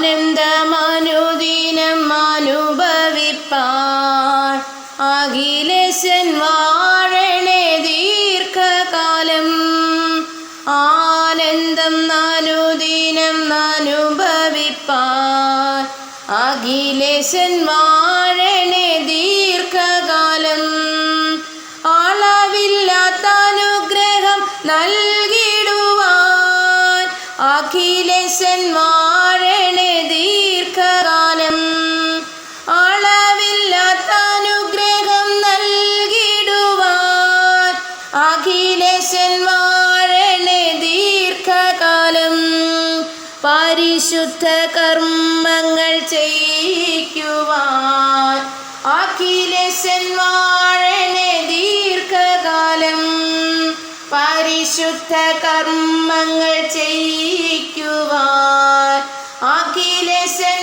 ആനന്ദമനുദിനം അനുഭവിപ്പാൻ. അഖിലേശൻ വാഴണേ ദീർഘകാലം ആനന്ദം അനുദിനം അനുഭവിപ്പാൻ വാഴണേ ദീർഘകാലം അളവില്ലാത്ത അനുഗ്രഹം നൽകിടുവാൻ. വാഴണേ അഖിലേശൻ വാഴണേ ദീർഘകാലം പരിശുദ്ധ കർമ്മങ്ങൾ ചെയ്യിക്കുവാൻ. അഖിലേശൻ ദീർഘകാലം പരിശുദ്ധ കർമ്മങ്ങൾ ചെയ്യിക്കുവാൻ. അഖിലേശൻ